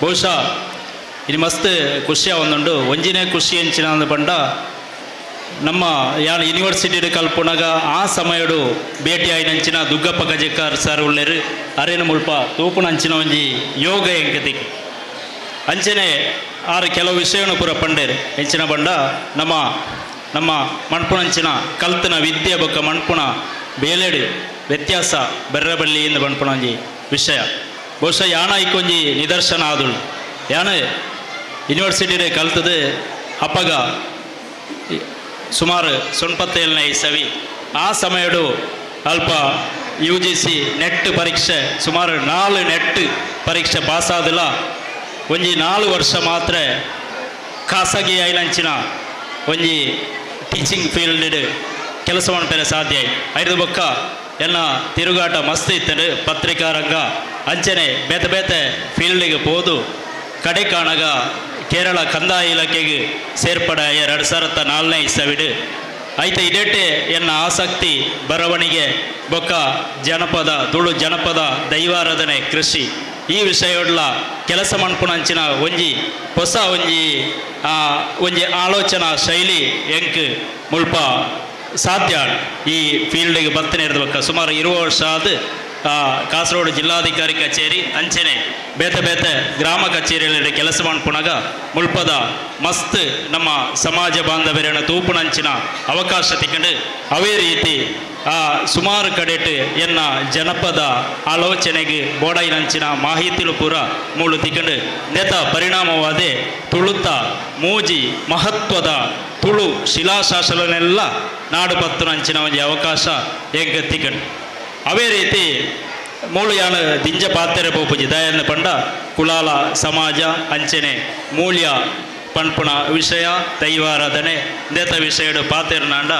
ಬಹುಶಃ ಇದು ಮಸ್ತ್ ಖುಷಿಯ ಆವೊಂದುಂಡು ಒಂಜಿನೇ ಖುಷಿ ಅಂದ ಪಂಡ, ನಮ್ಮ ಯಾನ್ ಯೂನಿವರ್ಸಿಟಿ ಕಲ್ಪನಾಗ ಆ ಸಮಯಡು ಭೇಟಿ ಆಯ್ನಂಚಿನ ದುಗ್ಗಪ್ಪ ಗಜೇಕರ್ ಸರ್ ಉಳ್ಳೇರು ಅರೇನು ಮುಲ್ಪ ತೂಪುನಂಚಿನ ಒಂಜಿ ಯೋಗ ಎಂಕತಿ. ಅಂಚನೆ ಆರು ಕೆಲವು ವಿಷಯವನ್ನು ಪೂರ ಪಂಡೇರು. ಹೆಂಚಿನ ಬಂಡ ನಮ್ಮ ನಮ್ಮ ಮಣ್ಪುಣಂಚಿನ ಕಲ್ತನ ವಿದ್ಯೆ ಬೊಕ್ಕ ಮಣ್ಪುಣ ಬೇಲೆಡು ವ್ಯತ್ಯಾಸ ಬೆರ್ರಬಳ್ಳಿಯಿಂದ ಮಣ್ಪುಣ ಒಂಜಿ ವಿಷಯ. ಯಾನ ಇಕ್ಕೊಂಜಿ ನಿದರ್ಶನ ಆದುಳು. ಯಾನ ಯೂನಿವರ್ಸಿಟಿಡೆ ಕಲ್ತದು ಅಪ್ಪಗ. ಸುಮಾರು ಸೊನ್ಪತ್ತೇಳನೇ ಇಸವಿ. ಆ ಸಮಯಡು ಅಲ್ಪ ಯು ಜಿ ಸಿ ನೆಟ್ ಪರೀಕ್ಷೆ, ಸುಮಾರು ನಾಲ್ ನೆಟ್ ಪರೀಕ್ಷೆ ಪಾಸಾದಿಲ್ಲ. ಒಂಜಿ ನಾಲ್ ವರ್ಷ ಮಾತ್ರ ಖಾಸಗಿ ಐಲಂಚಿನ ಒಂಜಿ ಟೀಚಿಂಗ್ ಫೀಲ್ಡ್ ಕೆಲಸ ಮಾಡ್ತಾರೆ ಸಾಧ್ಯ ಐದು ಬೊಕ್ಕ ಎಲ್ಲ ತಿರುಗಾಟ ಮಸ್ತ್ ಇತ್ತು ಪತ್ರಿಕಾ ರಂಗ. ಅಂಚನೆ ಬೇತೆ ಬೇತೆ ಫೀಲ್ಡಿಗೆ ಹೋದು ಕಡೆ ಕಾಣಗ ಕೇರಳ ಕಂದಾಯ ಇಲಾಖೆಗೆ ಸೇರ್ಪಡೆ ಎರಡು ಸಾವಿರದ ನಾಲ್ಕನೇ ಇಸವಿಡು. ಐತೆ ಇದೆಟ್ಟೆ ಎನ್ನ ಆಸಕ್ತಿ, ಬರವಣಿಗೆ, ಬೊಕ್ಕ ಜನಪದ ತುಳು ಜನಪದ, ದೈವಾರಾಧನೆ, ಕೃಷಿ. ಈ ವಿಷಯಗಳ ಕೆಲಸ ಮನ್ಪುನಂಚಿನ ಒಂಜಿ, ಹೊಸ ಒಂಜಿ ಒಂಜಿ ಆಲೋಚನಾ ಶೈಲಿ ಎಂಕ್ ಮುಲ್ಪ ಸಾಧ್ಯ. ಈ ಫೀಲ್ಡಿಗೆ ಬರ್ತನೆ ಇರ್ಬೇಕು ಸುಮಾರು ಇರುವ ವರ್ಷ ಆದ ಕಾಸರಗೋಡು ಜಿಲ್ಲಾಧಿಕಾರಿ ಕಚೇರಿ ಅಂಚನೆ ಬೇತೆ ಬೇತೆ ಗ್ರಾಮ ಕಚೇರಿಯಲ್ಲಿ ಕೆಲಸ ಮಾಡ್ಕೊಂಡಾಗ ಮುಲ್ಪದ ಮಸ್ತ್ ನಮ್ಮ ಸಮಾಜ ಬಾಂಧವ್ಯರನ್ನ ತೂಪುನಂಚಿನ ಅವಕಾಶ ತಿಕೊಂಡು ಅವೇ ರೀತಿ ಸುಮಾರು ಕಡೆಟ್ ಎನ್ನ ಜನಪದ ಆಲೋಚನೆಗೆ ಬೋಡೈನಂಚಿನ ಮಾಹಿತಿಲು ಪೂರ ಮೂಳು ತಿಕೊಂಡು ನೇತ ಪರಿಣಾಮವಾದೆ ತುಳುತ ಮೂಜಿ ಮಹತ್ವದ ತುಳು ಶಿಲಾಶಾಸನನೆಲ್ಲ ನಾಡು ಪತ್ತು ನಂಚಿನ ಒಂದು ಅವಕಾಶ ಹೆಂಗೆ ತಿಕೊಂಡು ಅವೇ ರೀತಿ ಮೂಳಿಯಾನ ದಿಂಜ ಪಾತ್ರೆ ಪೋಪುಜಿ ದಯನ್ನ ಪಂಡ ಕುಲಾಲ ಸಮಾಜ ಅಂಚನೆ ಮೂಲ್ಯ ಪಣ್ಪುಣ ವಿಷಯ ದೈವಾರಾಧನೆ ದೇತ ವಿಷಯಡು ಪಾತೆರ್ನಾಂಡ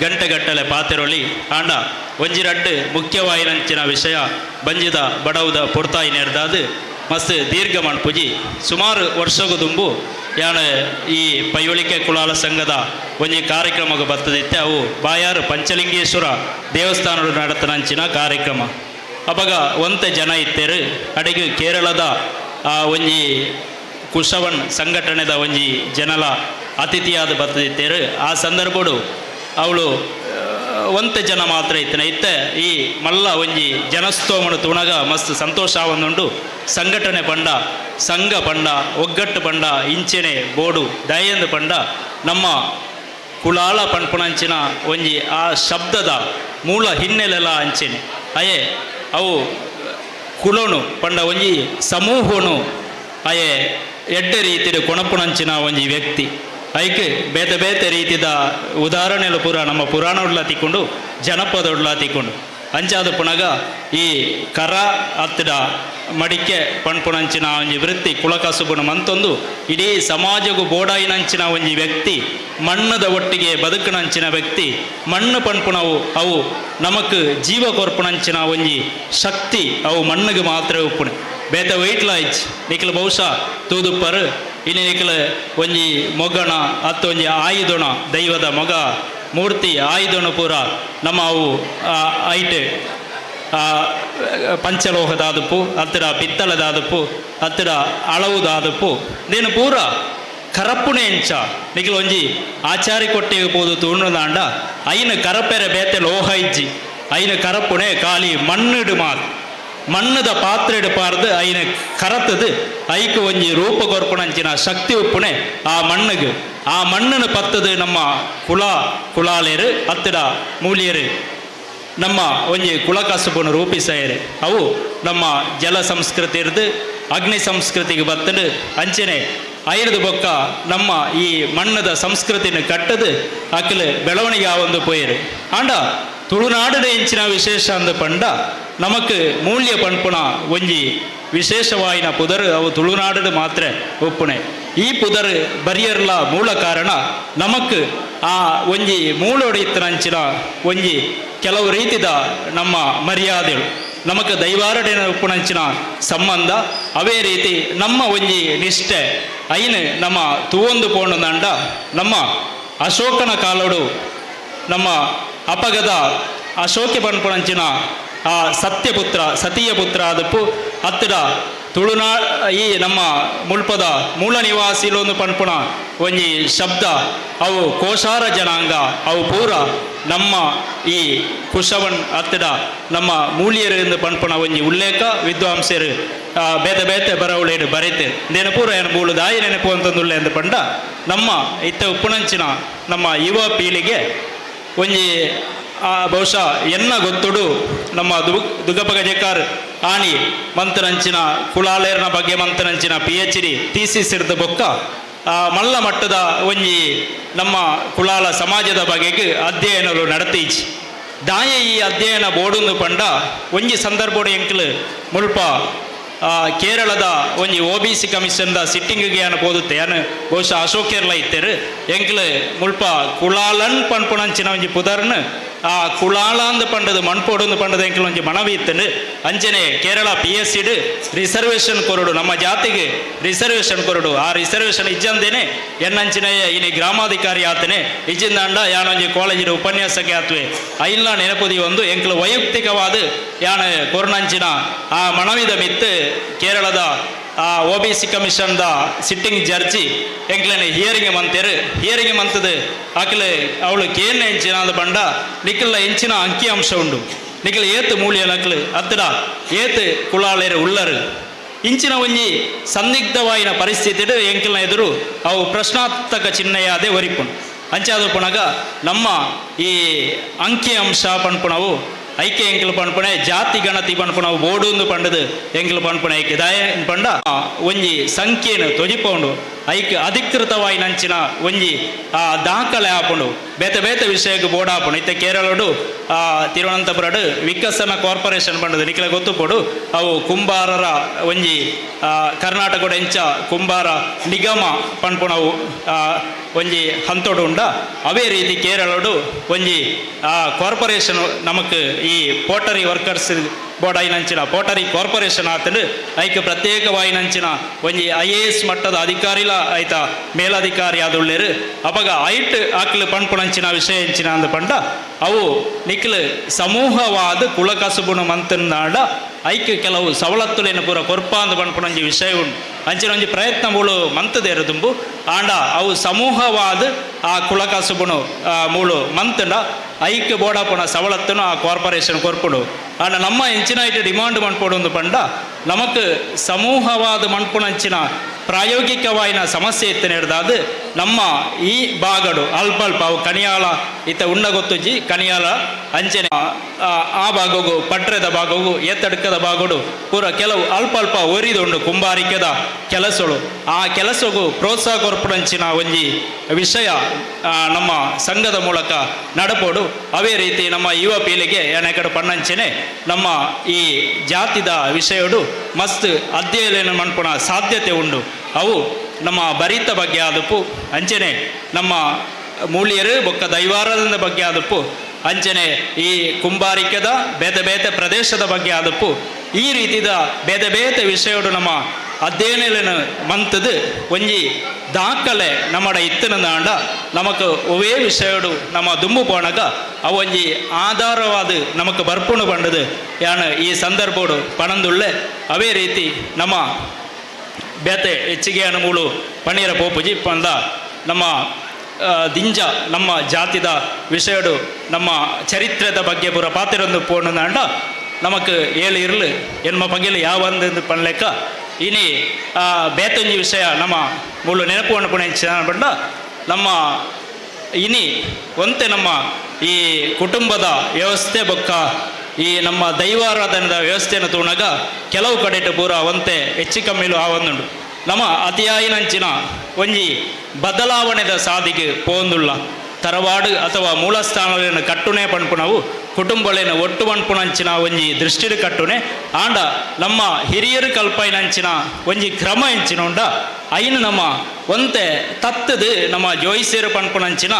ಗಂಟೆಗಟ್ಟಲೆ ಪಾತೆರೊಳಿ ಆಂಡ ಒಂಜಿರಡ್ಡು ಮುಖ್ಯವಾಯಿನಂಚಿನ ವಿಷಯ ಬಂಜಿದ ಬಡವುದ ಪೊರ್ತಾಯಿ ನೆಡ್ದಾದು ಮಸ್ತ್ ದೀರ್ಘ ಮಣ್ಪುಜಿ ಸುಮಾರು ವರ್ಷಗೂ ತುಂಬು ಯಾನ ಈ ಪೈವಳಿಕೆ ಕುಲಾಲ ಸಂಘದ ಒಂಜಿ ಕಾರ್ಯಕ್ರಮಕ್ಕೆ ಬರ್ತದಿತ್ತೆ ಅವು ಬಾಯಾರು ಪಂಚಲಿಂಗೇಶ್ವರ ದೇವಸ್ಥಾನಡು ನಡತನಂಚಿನ ಕಾರ್ಯಕ್ರಮ. ಅವಾಗ ಒಂತ ಜನ ಇತ್ತೇರು, ಅಡಿಗೆ ಕೇರಳದ ಒಂಜಿ ಕುಶವನ್ ಸಂಘಟನೆದ ಒಂಜಿ ಜನಲ ಅತಿಥಿಯಾದ ಬರ್ತದಿತ್ತೇರು ಆ ಸಂದರ್ಭಡು ಅವಳು ಒಂತ ಜನ ಮಾತ್ರ ಇತ್ತನ. ಇತ್ತೆ, ಈ ಮಲ್ಲ ಒಂಜಿ ಜನಸ್ತೋಮನ ತುಣಗ ಮಸ್ತ್ ಸಂತೋಷ ಒಂದುಂಡು ಸಂಘಟನೆ ಪಂಡ ಸಂಘ ಪಂಡ, ಒಗ್ಗಟ್ಟು ಪಂಡ, ಇಂಚೆನೆ, ಬೋಡು, ದಯಂದು ಪಂಡ ನಮ್ಮ ಕುಳಾಳ ಪಣ್ಪುಣಂಚಿನ ಒಂಜಿ ಆ ಶಬ್ದದ ಮೂಲ ಹಿನ್ನೆಲೆಲ ಅಂಚೆನೆ. ಅಯೇ, ಅವು ಕುಲೋನು ಪಂಡ ಒಂಜಿ ಸಮೂಹನು ಅಯೇ, ಎಡ್ಡೆ ರೀತಿಯ ಕೊಣಪುಣಂಚಿನ ಒಂಜಿ ವ್ಯಕ್ತಿ. ಐಕೆ ಬೇತೆ ಬೇತೆ ರೀತಿದ ಉದಾಹರಣೆಲು ಪೂರ ನಮ್ಮ ಪುರಾಣಡ್ಲ ತಿಕ್ಕೊಂಡು ಜನಪದೊಡ್ಲ ತಿಕ್ಕೊಂಡು ಅಂಚಾದ ಪುನಗ ಈ ಕರ ಹತ್ತಿರ ಮಡಿಕೆ ಪಣ್ಪುಣಂಚಿನ ಒಂಜಿ ವೃತ್ತಿ ಕುಳಕಸುಬುನ ಮಂತೊಂದು. ಇಡೀ ಸಮಾಜಗೂ ಬೋಡಾಯಿನಂಚಿನ ಒಂಜಿ ವ್ಯಕ್ತಿ, ಮಣ್ಣದ ಒಟ್ಟಿಗೆ ಬದುಕುನಂಚಿನ ವ್ಯಕ್ತಿ, ಮಣ್ಣು ಪಣ್ಪುಣವು ಅವು ನಮಕ್ ಜೀವ ಕೊರ್ಪುಣಂಚಿನ ಒಂಜಿ ಶಕ್ತಿ, ಅವು ಮಣ್ಣಿಗೆ ಮಾತ್ರ ಉಪ್ಪುಣೆ. ಬೇತ ವೈಟ್ಲ ಇಚ್ ನಿಖಿಲ್ ಬಹುಶಃ ತೂದುಪ್ಪರು ಇನ್ನು ನಿಖಿಲ್ ಒಂಜಿ ಮೊಗಣ ಅತ್ತ ಒಂಜಿ ಆಯುಧನ ದೈವದ ಮೊಗ ಮೂರ್ತಿ ಆಯುಧಣ ಪೂರ ನಮ್ಮ ಅವು ಐಟ್ ಪಂಚಲೋಹದಾದಪ್ಪು ಹತ್ತಿರ ಪಿತ್ತಳದಾದಪ್ಪು ಹತ್ತಿರ ಅಳವುದಾದಪ್ಪು ನೀನು ಪೂರ? ಕರಪ್ಪುಣೆ ಎಂಚ ನಿಖಿಲ್ ಒಂಜಿ ಆಚಾರಿ ಕೊಟ್ಟಿಗೆ ಪೋದು ತೂಣದಾಂಡ ಐನ ಕರಪೆರೆ ಬೇತೆ ಲೋಹ ಇಜ್ಜಿ. ಐನ ಕರಪ್ಪುಣೆ ಖಾಲಿ ಮಣ್ಣಿಡು ಮಾತು. ಮಣ್ಣದ ಪಾತ್ರೆ ಪಾರ್ದು ಐನ ಕರತದು. ಐಕು ಒಂಜಿ ರೂಪ ಕೊರ್ಪುಣಂಚಿನ ಶಕ್ತಿ ಉಪ್ಪುಣೆ ಆ ಮಣ್ಣಿಗೆ. ಆ ಮಣ್ಣನ ಪತ್ತದು ನಮ್ಮ ಕುಳ ಕುಳಾಲೇರು ಹತ್ತಿರ ಮೂಲಿಯರು, ನಮ್ಮ ಒಂಜಿ ಕುಳಕಸುಬನ್ನು ರೂಪಿಸಾಯರೆ ಅವು ನಮ್ಮ ಜಲ ಸಂಸ್ಕೃತಿ ಇರ್ದು, ಅಗ್ನಿ ಸಂಸ್ಕೃತಿಗೆ ಬತ್ತದು, ಅಂಚನೆ ಐರದು ಬೊಕ್ಕ ನಮ್ಮ ಈ ಮಣ್ಣದ ಸಂಸ್ಕೃತಿನ ಕಟ್ಟದು ಅಕ್ಕಲು ಬೆಳವಣಿಗೆ ಆವೊಂದು ಪೋಯರು ಆಂಡ ತುಳುನಾಡಿನ ಇಂಚಿನ ವಿಶೇಷ ಅಂದ ಪಂಡ, ನಮಕ್ ಮೂಲ್ಯ ಪಣ್ಪುಣ ಒಂಜಿ ವಿಶೇಷವಾಯಿನ ಪುದರ್ ಅವು ತುಳುನಾಡು ಮಾತ್ರ ಒಪ್ಪುಣೆ. ಈ ಪುದರ್ ಬರಿಯರ್ಲ ಮೂಲ ಕಾರಣ ನಮಕ್ ಆ ಒಂಜಿ ಮೂಳೊಡೆಯಿತ್ತನಂಚಿನ ಒಂಜಿ ಕೆಲವು ರೀತಿದ ನಮ್ಮ ಮರ್ಯಾದೆಗಳು ನಮಕ್ ದೈವಾರಡೆನ ಉಪ್ಪುನಂಚಿನ ಸಂಬಂಧ, ಅವೇ ರೀತಿ ನಮ್ಮ ಒಂಜಿ ನಿಷ್ಠೆ. ಐನು ನಮ್ಮ ತೂವೊಂದು ಪೋಂಡು ನಮ್ಮ ಅಶೋಕನ ಕಾಲೋಡು ನಮ್ಮ ಅಪಗದ ಅಶೋಕ ಪನ್ಪುಣಂಚಿನ ಆ ಸತ್ಯಪುತ್ರ, ಸತಿಯ ಪುತ್ರ ಅದಪ್ಪು ಹತ್ತಿರ ತುಳುನಾ ಈ ನಮ್ಮ ಮುಲ್ಪದ ಮೂಲ ನಿವಾಸಿಲೊಂದು ಪನ್ಪುಣ ಒಂಜಿ ಶಬ್ದ. ಅವು ಕೋಶಾರ ಜನಾಂಗ. ಅವು ಪೂರ ನಮ್ಮ ಈ ಕುಶವನ್ ಹತ್ತಿರ ನಮ್ಮ ಮೂಲಿಯರಿಂದ ಪನ್ಪುಣ ಒಂಜಿ ಉಲ್ಲೇಖ, ವಿದ್ವಾಂಸರು ಬೇತೆ ಬೇತೆ ಬರವಳೇಡು ಬರೆತೆ. ನೆನಪೂರ ಏನು ಮೂಳು ದಾಯಿ ನೆನಪು ಅಂತಂದುಳ್ಳೆ ಎಂದು ಪಂಡ ನಮ್ಮ ಇತ್ತ ಉಪ್ಪುಣಂಚಿನ ನಮ್ಮ ಯುವ ಪೀಳಿಗೆ ಒಂಜಿ ಬಹುಶಃ ಎನ್ನ ಗೊತ್ತುಡು ನಮ್ಮ ದುಗಪಗ ಜೆಕಾರ್ ಆಣಿ ಮಂತನಂಚಿನ ಕುಲಾಲೇರ್ನ ಬಗ್ಗೆ ಮಂತನಂಚಿನ ಪಿ ಎಚ್ ಡಿ ಥೀಸಿಸ್ ಇರ್ದ ಬೊಕ್ಕ ಮಲ್ಲ ಮಟ್ಟದ ಒಂಜಿ ನಮ್ಮ ಕುಲಾಲ ಸಮಾಜದ ಬಗೆಗೆ ಅಧ್ಯಯನಗಳು ನಡೆತೀಚಿ ದಾಯ ಈ ಅಧ್ಯಯನ ಬೋಡುಂದು ಪಂಡ ಒಂಜಿ ಸಂದರ್ಭೋಡು ಎಂಕ್ಲು ಮುಲ್ಪ ಕೇರಳದ ಒಂಜಿ ಒ ಬಿ ಸಿ ಕಮಿಷನ್ದ ಸಿಟ್ಟಿಂಗಿಗೆ ಏನು ಓದುತ್ತೆ ಏನು ಬಹುಶಃ ಅಶೋಕ್ ಕೇರಳ ಇತ್ತೇರು, ಎಂಕ್ಲು ಮುಲ್ಪ ಕುಳಾಲನ್ ಪನ್ಪುಣಂಚಿನ ಒಂಜಿ ಪುದರ್ನು ಆ ಕುಳಾಲ ಅಂದ್ ಪಂಡದು ಮಣ್ಪೋಡು ಪಂಡದ ಎಂಕ್ಲು ಒಂಜಿ ಮನವಿ ಇತ್ತನು ಅಂಚನೆ ಕೇರಳ ಪಿ ಎಸ್ ಸಿಡ್ ರಿಸರ್ವೇಷನ್ ಕೊರಡು ನಮ್ಮ ಜಾತಿಗೆ ರಿಸರ್ವೇಷನ್ ಕೊರಡು ಆ ರಿಸರ್ವೇಷನ್ ಇಜ್ಜಂದೇನೆ ಎನ್ನಂಚಿನ ಇನಿ ಗ್ರಾಮಾಧಿಕಾರಿ ಆತನೆ ಇಜ್ಜಿಂದಾಂಡ ಯಾನೊಂಜಿ ಕಾಲೇಜಿನ ಉಪನ್ಯಾಸಕ್ಕೆ ಆತ್ವೆ ಐಲ್ಲ ನೆನಪುದಿ ಒಂದು ಎಂಕ್ಲು ವೈಯಕ್ತಿಕವಾದ ಯಾನ ಕೊರ್ನಂಚಿನ ಆ ಮನವಿದ ಮಿತ್ತು ಕೇರಳದ ಒ ಬಿ ಸಿ ಕಮಿಷನ್ದ ಸಿಟ್ಟಿಂಗ್ ಜಡ್ಜಿ ಎಂಕ್ಲೆನೆ ಹಿಯರಿಂಗ್ ಮಂತೇರು ಹಿಯರಿಂಗ್ ಮಂತದ ಆಕಲೆ ಅವಳು ಕೇನ್ನ ಎಂಚಿನ ಬಂಡ ನಿಕ್ಕಲ್ಲ ಎಂಚಿನ ಅಂಕಿ ಅಂಶ ಉಂಡು. ನಿಖಲ್ ಏತ್ ಮೂಲಿಯ ನಕ್ಲು ಅತ್ತಡ ಏತ್ ಕುಳಾಳೆರು ಉಳ್ಳರು. ಇಂಚಿನ ಒಂಜಿ ಸಂದಿಗ್ಧವಾಯಿನ ಪರಿಸ್ಥಿತಿ ಎಂಕಲ್ನ ಎದುರು ಅವು ಪ್ರಶ್ನಾತ್ಮಕ ಚಿಹ್ನೆಯಾದೆ ಒರಿಪುಣ್ ಅಂಚಾದ ಪುಣಗ ನಮ್ಮ ಈ ಅಂಕಿ ಅಂಶ ಪಣ್ಪುಣವು ಐಕ್ಯ ಎಂಕಲ್ ಪಣ್ಪುಣೆ ಜಾತಿ ಗಣತಿ ಪಣ್ಪುಣವು ಬೋಡುಂದು ಪಂಡದು ಎಂಕಲ್ ಪಣ್ಪುಣೆ ಐಕ್ಯ ದಾಯ ಪಂಡ ಒಂಜಿ ಸಂಖ್ಯೆನು ತೊಜಿಪೌಂಡು. ಐಕ್ಯ ಅಧಿಕೃತವಾಗಿ ನಂಚಿನ ಒಂಜಿ ಆ ದಾಖಲೆ ಆಪುಂಡು. ಬೇತೆ ಬೇತ ವಿಷಯಕ್ಕೆ ಬೋಡಾಪುಂಡು ಇತ್ತೆ ಕೇರಳಡು ಆ ತಿರುವನಂತಪುರಡು ವಿಕಸನ ಕಾರ್ಪೊರೇಷನ್ ಪಂಡದು. ನಿಖಲ ಗೊತ್ತುಪಡು. ಅವು ಕುಂಬಾರರ ಒಂಜಿ ಕರ್ನಾಟಕದ ಎಂಚ ಕುಂಬಾರ ನಿಗಮ ಪನ್ಪುಣವು ಆ, ಒಂಜಿ ಹಂತೋಡು ಉಂಡ. ಅವೇ ರೀತಿ ಕೇರಳಡು ಒಂಜಿ ಕಾರ್ಪೊರೇಷನ್ ನಮಕ್ ಈ ಪೋಟರಿ ವರ್ಕರ್ಸ್ ಬೋರ್ಡ್ ಐನಂಚಿನ ಪೋಟರಿ ಕಾರ್ಪೊರೇಷನ್ ಆತಂಡು ಐಕ್ ಪ್ರತ್ಯೇಕವಾಯಿನಂಚಿನ ಒಂಜಿ ಐ ಎ ಎಸ್ ಮಟ್ಟದ ಅಧಿಕಾರಿಲ ಐತ ಮೇಲಧಿಕಾರಿ ಆದುಳ್ಳೇರು. ಅಪಗ ಐಟ್ ಆಕ್ಲು ಪಣ್ಪುಣಂಚಿನ ವಿಷಯ ಎಂಚಿನ ಅಂದ ಪಂಡ, ಅವು ನಿಕ್ಲು ಸಮೂಹವಾದ ಕುಲಕಸುಬುಣ ಮಂತನಾಡ ಐಕ್ಯ ಕೆಲವು ಸವಲತ್ತುಲೇನು ಪೂರ ಕೊರ್ಪ ಪಣ್ಪುಣಂಜಿ ವಿಷಯ ಉಂಟು. ಅಂಚಿನ ಒಂಜಿ ಪ್ರಯತ್ನಗಳು ಮಂತದೇರು ತುಂಬು ಆಂಡ ಅವು ಸಮೂಹವಾದ ಆ ಕುಲಕಸುಬುಣು ಆ ಮೂಳು ಮಂತಂಡ ಐಕ್ಯ ಬೋಡಾಪುಣ ಸವಲತ್ತುನು ಆ ಕಾರ್ಪೊರೇಷನ್ ಕೊರ್ಪುಡು ಆಂಡ ನಮ್ಮ ಎಂಚಿನ ಐಟ್ ಡಿಮಾಂಡ್ ಮನ್ಪೊಡು ಪಂಡ ನಮಕ್ ಸಮೂಹವಾದ ಮನ್ಪುಣಂಚಿನ ಪ್ರಾಯೋಗಿಕವಾಯಿನ ಸಮಸ್ಯೆ ಇತ್ತು ಹಿಡ್ದಾದ ನಮ್ಮ ಈ ಭಾಗಡು ಅಲ್ಪ ಅಲ್ಪ ಅವು ಕಣಿಯಾಲ ಇತ್ತ ಉಂಡ ಗೊತ್ತುಜಿ ಕಣಿಯಾಳ ಅಂಚನೆ. ಆ- ಭಾಗವು ಪಟ್ರದ ಭಾಗವು ಎತ್ತಡ್ಕದ ಭಾಗಡು ಪೂರ ಕೆಲವು ಅಲ್ಪ ಅಲ್ಪ ಒರಿದುಂಡು ಕುಂಬಾರಿಕೆದ ಕೆಲಸಗಳು ಆ ಕೆಲಸಗೂ ಪ್ರೋತ್ಸಾಹ ಕೊರ್ಪುಡಂಚಿನ ಒಂಜಿ ವಿಷಯ ನಮ್ಮ ಸಂಘದ ಮೂಲಕ ನಡಪೋಡು. ಅವೇ ರೀತಿ ನಮ್ಮ ಯುವ ಪೀಳಿಗೆ ಏನಕಡೆ ಪಣ್ಣಂಚನೆ ನಮ್ಮ ಈ ಜಾತಿದ ವಿಷಯಡು ಮಸ್ತ್ ಅಧ್ಯಯನ ಮನ್ಪುಣ ಸಾಧ್ಯತೆ ಉಂಡು. ಅವು ನಮ್ಮ ಬರಿತ ಬಗ್ಗೆ ಆದಪ್ಪು, ಅಂಚನೆ ನಮ್ಮ ಮೂಳಿಯರು ಬೊಕ್ಕ ದೈವಾರಾಧನ ಬಗ್ಗೆ ಆದಪ್ಪು, ಅಂಚನೆ ಈ ಕುಂಬಾರಿಕೆದ ಬೇತೆ ಪ್ರದೇಶದ ಬಗ್ಗೆ ಆದಪ್ಪು, ಈ ರೀತಿದ ಬೇತೆ ಬೇತೆ ವಿಷಯಗಳು ನಮ್ಮ ಅಧ್ಯಯನ ಮಂತದು ಒಂಜಿ ದಾಖಲೆ ನಮ್ಮಡ ಇತ್ತಿನ ದಾಂಡ ನಮಕ್ ಒವೇ ವಿಷಯಡು ನಮ್ಮ ದುಂಬು ಪೋಣಗ ಅವೊಂಜಿ ಆಧಾರವಾದ ನಮಕ್ ಬರ್ಪುಣು ಬಂಡದು ಯಾನ ಈ ಸಂದರ್ಭಡು ಪಣಂದುಳ್ಳೆ, ಅವೇ ರೀತಿ ನಮ್ಮ ಬೇತೆ ಹೆಚ್ಚಿಗೆ ಅನುಗುಳು ಪಣೀರ ಪೋಪುಜಿ ಪಂದ ನಮ್ಮ ದಿಂಜ, ನಮ್ಮ ಜಾತಿದ ವಿಷಯಡು, ನಮ್ಮ ಚರಿತ್ರದ ಬಗ್ಗೆ ಪೂರ ಪಾತಿರೊಂದು ಪೋಣಂದಾಂಡ ನಮಕ್ ಏಳು ಇರ್ಲು, ಎನ್ಮ ಪಗಿಲು ಯಾವಂದು ಪಣ್ಲೆಕ್ಕ. ಇನಿ ಬೇತಂಜಿ ವಿಷಯ ನಮ್ಮ ಮೂಲು ನೆನಪು ಬಂಡ ನಮ್ಮ ಇನಿ, ಒಂತೆ ನಮ್ಮ ಈ ಕುಟುಂಬದ ವ್ಯವಸ್ಥೆ ಬೊಕ್ಕ ಈ ನಮ್ಮ ದೈವಾರಾಧನದ ವ್ಯವಸ್ಥೆಯನ್ನು ತೋಣಗ ಕೆಲವು ಕಡೆಟ್ ಪೂರ ಅವಂತೆ ಹೆಚ್ಚು ಕಮ್ಮಿಲು ಆವೊಂದುಂಡು ನಮ್ಮ ಅತಿಯಾಯಿನಂಚಿನ ಒಂಜಿ ಬದಲಾವಣೆದ ಸಾಧಿಗೆ ಪೋಂದುಳ್ಳ ತರವಾಡು ಅಥವಾ ಮೂಲಸ್ಥಾನಗಳನ್ನು ಕಟ್ಟುನೆ ಪನ್ಪುನವು ಕುಟುಂಬಗಳೇನು ಒಟ್ಟು ಪನ್ಪುನಂಚಿನ ಒಂಜಿ ದೃಷ್ಟಿಡು ಕಟ್ಟುನೆ ಆಂಡ ನಮ್ಮ ಹಿರಿಯರು ಕಲ್ಪೈನಂಚಿನ ಒಂಜಿ ಕ್ರಮ ಹೆಂಚಿನ ಉಂಡ ಐನು ನಮ್ಮ ಒಂತೆ ತತ್ತದು ನಮ್ಮ ಜೋಯಿಸಿಯರು ಪಣ್ಪುಣಂಚಿನ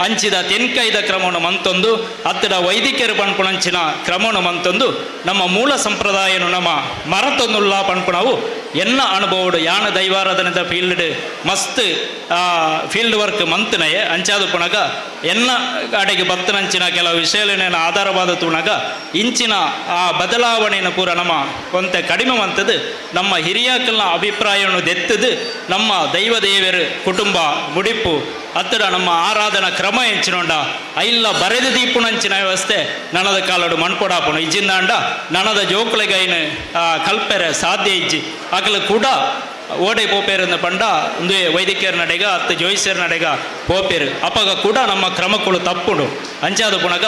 ಅಂಚಿದ ತೆನ್ಕೈದ ಕ್ರಮವನ್ನು ಮಂತೊಂದು ಅತ್ತಡ ವೈದಿಕರು ಪಣ್ಪುಣಂಚಿನ ಕ್ರಮವನ್ನು ಮಂತೊಂದು, ನಮ್ಮ ಮೂಲ ಸಂಪ್ರದಾಯನು ನಮ್ಮ ಮರತೊಂದುಲ್ಲ ಪಣ್ಪುಣವು ಎನ್ನ அனுபவோடு ಯಾನ ದೈವಾರಾಧನದ ಫೀಲ್ಡ್ ಮಸ್ತ್ ಫೀಲ್ಡ್ ವರ್ಕ್ ಮಂತನಯೆ ಅಂಚಾದು ಪುಣಗ ಎನ್ನ ಅಡೆಗೆ ಬತ್ತನಂಚಿನ ಕೆಲವು ವಿಷಯಗಳನ್ನ ಆಧಾರವಾದ ತುಣಗ ಇಂಚಿನ ಆ ಬದಲಾವಣೆಯನ್ನು ಪೂರ ನಮ್ಮ ಕೊಂತೆ ಕಡಿಮೆ ಮಂತದ್ದು ನಮ್ಮ ಹಿರಿಯಕಲ್ನ ಅಭಿಪ್ರಾಯವನ್ನು ದೆತ್ತದು. ನಮ್ಮ ದೈವ ದೇವರು ಕುಟುಂಬ ಮುಡಿಪು ಹತ್ತಿರ ನಮ್ಮ ಆರಾಧನಾ ಕ್ರಮ ಎಂಚಿನೊಂಡ ಐಲ್ಲ ಬರೆದು ದೀಪುನಂಚಿನ ವ್ಯವಸ್ಥೆ ನನದ ಕಾಲಡು ಮಣ್ಪೊಡಾಪುನು ಇಜ್ಜಿಂದಾಂಡ ನನದ ಜೋಕುಲೆಗೈನು ಕಲ್ಪೆರೆ ಸಾಧ್ಯ ಇಜ್ಜಿ. ಅಕಲು ಕೂಡ ಓಡೆ ಪೋಪೇರನ್ನ ಪಂಡ ಒಂದು ವೈದ್ಯಕೀಯರ ನಡೆಗ, ಹತ್ತು ಜೋಯಿಸ್ಯರ ನಡೆಗ ಪೋಪೇರು. ಅಪಗ ಕೂಡ ನಮ್ಮ ಕ್ರಮಗಳು ತಪ್ಪುಡು. ಅಂಚಾದ ಪುಣಗ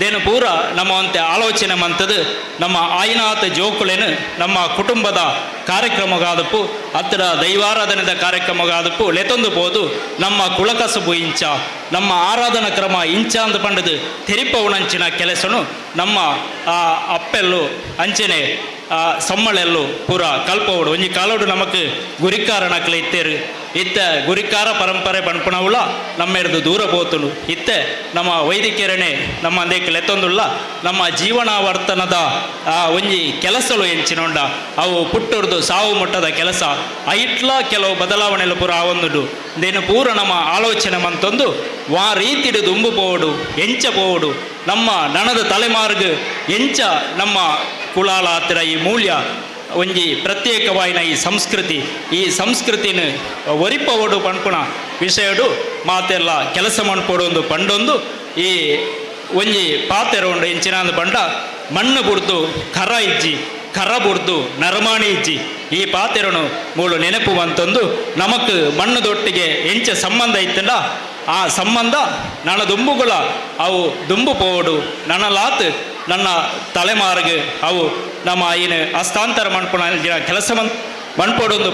ದೇನು ಪೂರ ನಮ್ಮ ಅಂತೆ ಆಲೋಚನೆ ಮಂತದು ನಮ್ಮ ಆಯ್ನಾಥ ಜೋಕುಲೇನು ನಮ್ಮ ಕುಟುಂಬದ ಕಾರ್ಯಕ್ರಮಗಾದಪ್ಪು, ಹತ್ತಿರ ದೈವಾರಾಧನೆದ ಕಾರ್ಯಕ್ರಮಗಾದಪ್ಪು, ಲೆತೊಂದು ಪೋದು, ನಮ್ಮ ಕುಳಕಸಬು ಇಂಚ, ನಮ್ಮ ಆರಾಧನಾ ಕ್ರಮ ಇಂಚ ಅಂತ ಪಂಡದು ತೆರಿಪವನಂಚಿನ ಕೆಲಸನು ನಮ್ಮ ಆ ಅಪ್ಪೆಲ್ಲು ಅಂಚನೆ ಸಮ್ಮಳೆಲ್ಲು ಪೂರ ಕಲ್ಪವಡು. ಒಂಜಿ ಕಾಲೋಡು ನಮಕ್ ಗುರಿಕಾರನಕ್ಲೆ ಇತ್ತೇರು. ಇತ್ತ ಗುರಿಕಾರ ಪರಂಪರೆ ಪಣ್ಪುಣವುಳ ನಮ್ಮೆರ್ದು ದೂರ ಪೋತುಲು. ಇತ್ತೆ ನಮ್ಮ ವೈದ್ಯಕೀಯರಣೆ ನಮ್ಮ ಅಂದೇಕ್ ಲೆತ್ತೊಂದುಲ್ಲ ನಮ್ಮ ಜೀವನಾವರ್ತನದ ಆ ಒಂಜಿ ಕೆಲಸಲು ಎಂಚಿನೊಂಡ. ಅವು ಪುಟ್ಟುರ್ದು ಸಾವು ಮುಟ್ಟದ ಕೆಲಸ. ಐಟ್ಲ ಕೆಲವು ಬದಲಾವಣೆಲು ಪೂರ ಆವೊಂದುಡು ದೇನು ಪೂರ ನಮ್ಮ ಆಲೋಚನೆ ಮಂತೊಂದು. ವಾ ರೀತಿಡು ದುಂಬು ಪೋವಡು, ಎಂಚ ಪೋವಡು. ನಮ್ಮ ನನದ ತಲೆಮಾರ್ಗ ಎಂಚ ನಮ್ಮ ಕುಳಾಲ ಹತ್ತಿರ ಈ ಮೂಲ್ಯ ಒಂಜಿ ಪ್ರತ್ಯೇಕವಾಯಿನ ಈ ಸಂಸ್ಕೃತಿ. ಈ ಸಂಸ್ಕೃತಿನ ಒರಿಪವಡು ಪಣ್ಪುಣ ವಿಷಯಡು ಮಾತೆಲ್ಲ ಕೆಲಸ ಮಣ್ಪೋಡು ಪಂಡೊಂದು. ಈ ಒಂಜಿ ಪಾತೆರ ಉಂಡು ಇಂಚಿನಾಂದು ಪಂಡ ಮಣ್ಣು ಬುಡ್ದು ಕರ ಇಜ್ಜಿ ಕರ ಬುಡ್ದು ನರಮಾಣಿ ಇಜ್ಜಿ. ಈ ಪಾತೆರನು ಮೂಳು ನೆನಪು ಅಂತಂದು ನಮಕ್ ಮಣ್ಣದೊಟ್ಟಿಗೆ ಎಂಚ ಸಂಬಂಧ ಇತ್ತಲ್ಲ ಆ ಸಂಬಂಧ ನನ್ನ ದುಂಬುಗಳ ಅವು ದುಂಬು ಪೋಡು ನನ್ನ ಲಾತ್ ನನ್ನ ತಲೆಮಾರಿಗೆ ಅವು ನಮ್ಮ ಏನು ಹಸ್ತಾಂತರ ಮಣ್ಪುಣ ಕೆಲಸ ಮಣ್ಪೊಡೊಂದು